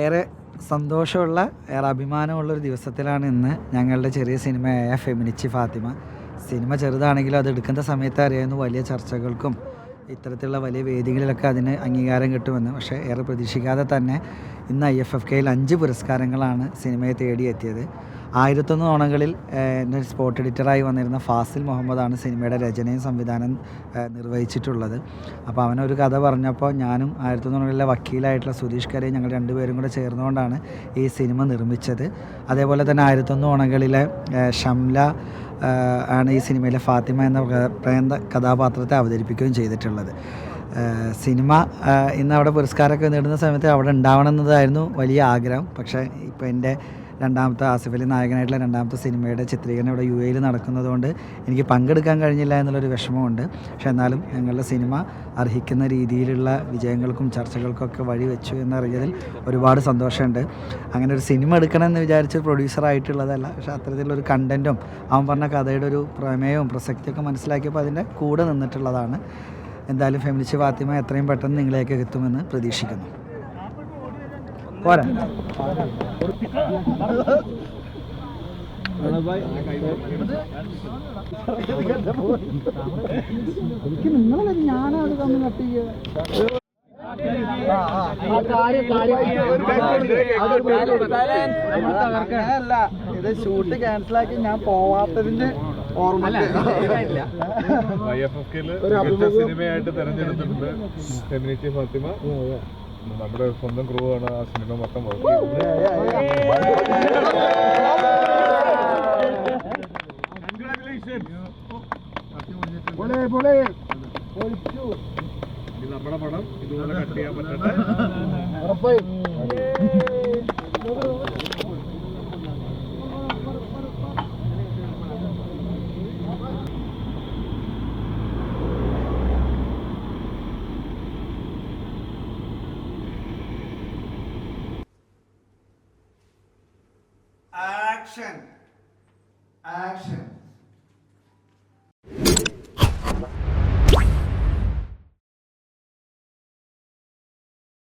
ഏറെ സന്തോഷമുള്ള ഏറെ അഭിമാനമുള്ള ഒരു ദിവസത്തിലാണ് ഇന്ന് ഞങ്ങളുടെ ചെറിയ സിനിമയായ ഫെമിനിച്ചി ഫാത്തിമ. സിനിമ ചെറുതാണെങ്കിലും അത് എടുക്കുന്ന സമയത്ത് അറിയാവുന്ന വലിയ ചർച്ചകൾക്കും ഇത്തരത്തിലുള്ള വലിയ വേദികളിലൊക്കെ അതിന് അംഗീകാരം കിട്ടുമെന്ന് പക്ഷേ ഏറെ പ്രതീക്ഷിക്കാതെ തന്നെ ഇന്ന് ഐ എഫ് എഫ് കെയിൽ അഞ്ച് പുരസ്കാരങ്ങളാണ് സിനിമയെ തേടിയെത്തിയത്. ആയിരത്തൊന്ന് ഏഹ്, എന്റെ സ്പോട്ട് എഡിറ്ററായി വന്നിരുന്ന ഫാസിൽ മുഹമ്മദാണ് സിനിമയുടെ രചനയും സംവിധാനം നിർവഹിച്ചിട്ടുള്ളത്. അപ്പോൾ അവനൊരു കഥ പറഞ്ഞപ്പോൾ ഞാനും ആയിരത്തൊന്ന് ഓണങ്ങളിലെ വക്കീലായിട്ടുള്ള സുധീഷ് കരയും ഞങ്ങൾ രണ്ടുപേരും കൂടെ ചേർന്നുകൊണ്ടാണ് ഈ സിനിമ നിർമ്മിച്ചത്. അതേപോലെ തന്നെ ആയിരത്തൊന്ന് ഓണങ്ങളിലെ ഷംല ആണ് ഈ സിനിമയിലെ ഫാത്തിമ എന്ന പ്രേന്ത കഥാപാത്രത്തെ അവതരിപ്പിക്കുകയും ചെയ്തിട്ടുള്ളത്. സിനിമ ഇന്ന് അവിടെ പുരസ്കാരമൊക്കെ നേടുന്ന സമയത്ത് അവിടെ ഉണ്ടാവണം എന്നതായിരുന്നു വലിയ ആഗ്രഹം. പക്ഷേ ഇപ്പോൾ എന്റെ രണ്ടാമത്തെ ആസിഫ് അലി നായകനായിട്ടുള്ള രണ്ടാമത്തെ സിനിമയുടെ ചിത്രീകരണം ഇവിടെ യു എയിൽ നടക്കുന്നതുകൊണ്ട് എനിക്ക് പങ്കെടുക്കാൻ കഴിഞ്ഞില്ല എന്നുള്ളൊരു വിഷമമുണ്ട്. പക്ഷെ എന്നാലും ഞങ്ങളുടെ സിനിമ അർഹിക്കുന്ന രീതിയിലുള്ള വിജയങ്ങൾക്കും ചർച്ചകൾക്കൊക്കെ വഴി വെച്ചു എന്നറിഞ്ഞതിൽ ഒരുപാട് സന്തോഷമുണ്ട്. അങ്ങനെ ഒരു സിനിമ എടുക്കണം എന്ന് വിചാരിച്ച് പ്രൊഡ്യൂസറായിട്ടുള്ളതല്ല പക്ഷെ അത്തരത്തിലൊരു കണ്ടന്റും അവൻ പറഞ്ഞ കഥയുടെ ഒരു പ്രമേയവും പ്രസക്തിയൊക്കെ മനസ്സിലാക്കിയപ്പോൾ അതിന്റെ കൂടെ നിന്നിട്ടുള്ളതാണ്. എന്തായാലും ഫെമിനിസ്റ്റ് ഫാത്തിമ എത്രയും പെട്ടെന്ന് നിങ്ങളിലേക്ക് എത്തുമെന്ന് പ്രതീക്ഷിക്കുന്നു. പോരാ. എനിക്ക് നിങ്ങളെ ഞാനാണ് തമ്മിൽ കട്ട് അല്ല ഇത് ഷൂട്ട് ക്യാൻസലാക്കി ഞാൻ പോവാത്തതിന്റെ ഓർമ്മ ഒരു സിനിമയായിട്ട് തെരഞ്ഞെടുത്തിട്ടുണ്ട് ഫാത്തിമ. നമ്മുടെ സ്വന്തം ക്രൂ ആണ് ആ സിനിമ മൊത്തം ഇത് നമ്മുടെ പടം. ഇതുപോലെ കട്ട് ചെയ്യാൻ പറ്റട്ടെ. Action. Action.